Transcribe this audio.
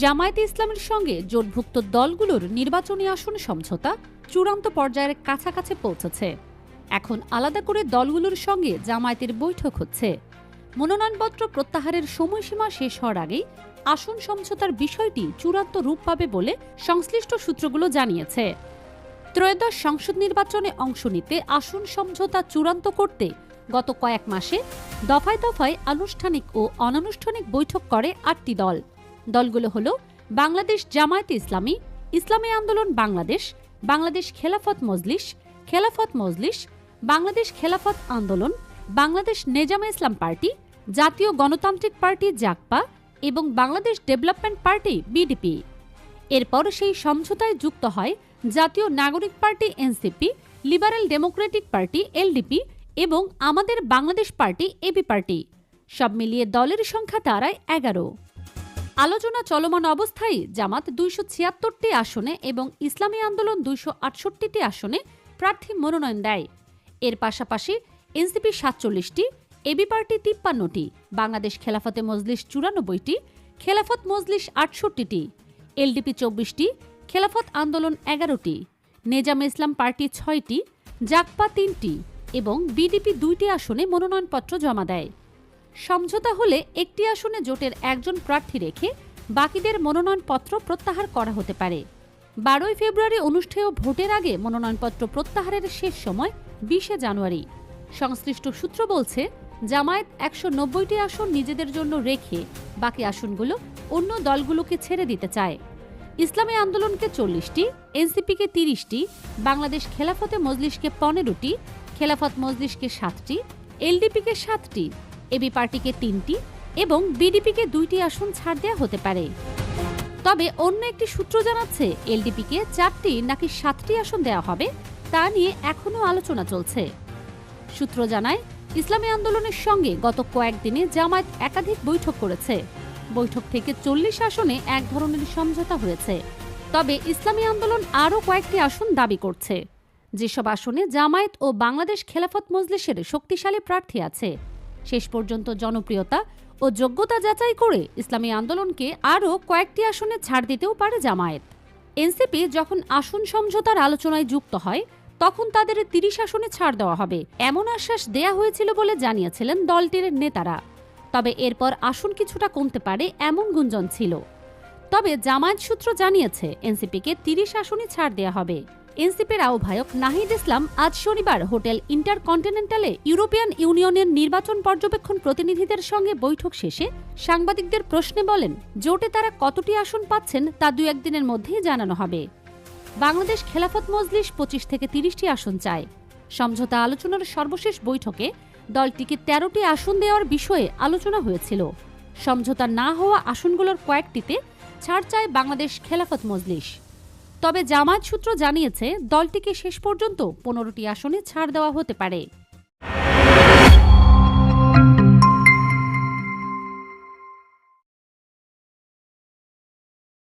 জামায়াতে ইসলামের সঙ্গে জোটভুক্ত দলগুলোর নির্বাচনী আসন সমঝোতা চূড়ান্ত পর্যায়ের কাছাকাছি পৌঁছেছে। এখন আলাদা করে দলগুলোর সঙ্গে জামায়াতের বৈঠক হচ্ছে। মনোনয়নপত্র প্রত্যাহারের সময়সীমা শেষ হওয়ার আগেই আসন সমঝোতার বিষয়টি চূড়ান্ত রূপ পাবে বলে সংশ্লিষ্ট সূত্রগুলো জানিয়েছে। ত্রয়োদশ সংসদ নির্বাচনে অংশ নিতে আসন সমঝোতা চূড়ান্ত করতে গত কয়েক মাসে দফায় দফায় আনুষ্ঠানিক ও অনানুষ্ঠানিক বৈঠক করে আটটি দল। দলগুলো হল বাংলাদেশ জামায়াতে ইসলামী ইসলামী আন্দোলন বাংলাদেশ বাংলাদেশ খেলাফত মজলিস খেলাফত মজলিস, বাংলাদেশ খেলাফত আন্দোলন, বাংলাদেশ নেজামে ইসলাম পার্টি, জাতীয় গণতান্ত্রিক পার্টি জাকপা এবং বাংলাদেশ ডেভেলপমেন্ট পার্টি বিডিপি। এরপর সেই সমঝোতায় যুক্ত হয় Jatiya Nagorik party NCP, liberal democratic party LDP এবং আমাদের বাংলাদেশ পার্টি এবি পার্টি। সব মিলিয়ে দলের সংখ্যা দাঁড়ায় এগারো। আলোচনা চলমান অবস্থায় জামাত দুইশো ছিয়াত্তরটি আসনে এবং ইসলামী আন্দোলন দুইশো আটষট্টিটি আসনে প্রার্থী মনোনয়ন দেয়। এর পাশাপাশি এনসিপি সাতচল্লিশটি, এবি পার্টি তিপ্পান্নটি, বাংলাদেশ খেলাফতে মজলিস চুরানব্বইটি, খেলাফত মজলিস আটষট্টিটি, এলডিপি চব্বিশটি, খেলাফত আন্দোলন এগারোটি, নেজাম ইসলাম পার্টি ছয়টি জাকপা তিনটি এবং বিডিপি দুইটি আসনে মনোনয়নপত্র জমা দেয়। সমঝোতা হলে একটি আসনে জোটের একজন প্রার্থী রেখে বাকিদের মনোনয়নপত্র প্রত্যাহার করা হতে পারে। বারোই ফেব্রুয়ারি অনুষ্ঠেয় ভোটের আগে মনোনয়নপত্র প্রত্যাহারের শেষ সময় বিশে জানুয়ারি। সংশ্লিষ্ট সূত্র বলছে, জামায়াত একশো নব্বইটি আসন নিজেদের জন্য রেখে বাকি আসনগুলো অন্য দলগুলোকে ছেড়ে দিতে চায়। ইসলামী আন্দোলনকে চল্লিশটি, এনসিপিকে তিরিশটি, বাংলাদেশ খেলাফতে মজলিসকে পনেরোটি, খেলাফত মজলিসকে সাতটি, এলডিপিকে সাতটি এবি পার্টিকে তিনটি এবং বিডিপিকে দুইটি আসন ছাড় দেওয়া হতে পারে। তবে অন্য একটি সূত্র জানাচ্ছে, এলডিপিকে চারটি নাকি সাতটি আসন দেওয়া হবে তা নিয়ে এখনও আলোচনা চলছে। সূত্র জানায়, ইসলামী আন্দোলনের সঙ্গে গত কয়েকদিনে জামায়াত একাধিক বৈঠক করেছে। বৈঠক থেকে চল্লিশ আসনে এক ধরনের সমঝোতা হয়েছে। তবে ইসলামী আন্দোলন আরও কয়েকটি আসন দাবি করছে। যেসব আসনে জামায়াত ও বাংলাদেশ খেলাফত মজলিসের শক্তিশালী প্রার্থী আছে শেষ পর্যন্ত জনপ্রিয়তা ও যোগ্যতা যাচাই করে ইসলামী আন্দোলনকে আরও কয়েকটি আসনে ছাড় দিতেও পারে জামায়াত। এনসিপি যখন আসন সমঝোতার আলোচনায় যুক্ত হয়, তখন তাদের তিরিশ আসনে ছাড় দেওয়া হবে। এমন আশ্বাস দেয়া হয়েছিল বলে জানিয়েছিলেন দলটির নেতারা। তবে এরপর আসন কিছুটা কমতে পারে এমন গুঞ্জন ছিল। তবে জামায়াত সূত্র জানিয়েছে, এনসিপিকে তিরিশ আসনই ছাড় দেওয়া হবে। এনসিপির আহ্বায়ক নাহিদ ইসলাম আজ শনিবার হোটেল ইন্টারকন্টিনেন্টালে ইউরোপিয়ান ইউনিয়নের নির্বাচন পর্যবেক্ষণ প্রতিনিধিদের সঙ্গে বৈঠক শেষে সাংবাদিকদের প্রশ্নে বলেন, জোটে তারা কতটি আসন পাচ্ছেন তা দু একদিনের মধ্যেই জানানো হবে। বাংলাদেশ খেলাফত মজলিস পঁচিশ থেকে তিরিশটি আসন চায়। সমঝোতা আলোচনার সর্বশেষ বৈঠকে দলটিকে তেরোটি আসন দেওয়ার বিষয়ে আলোচনা হয়েছিল। সমঝোতা না হওয়া আসনগুলোর কয়েকটিতে ছাড় চায় বাংলাদেশ খেলাফত মজলিস। তবে জামায়াত সূত্র জানিয়েছে দলটিকে শেষ পর্যন্ত পনেরোটি আসনে ছাড় দেওয়া হতে পারে।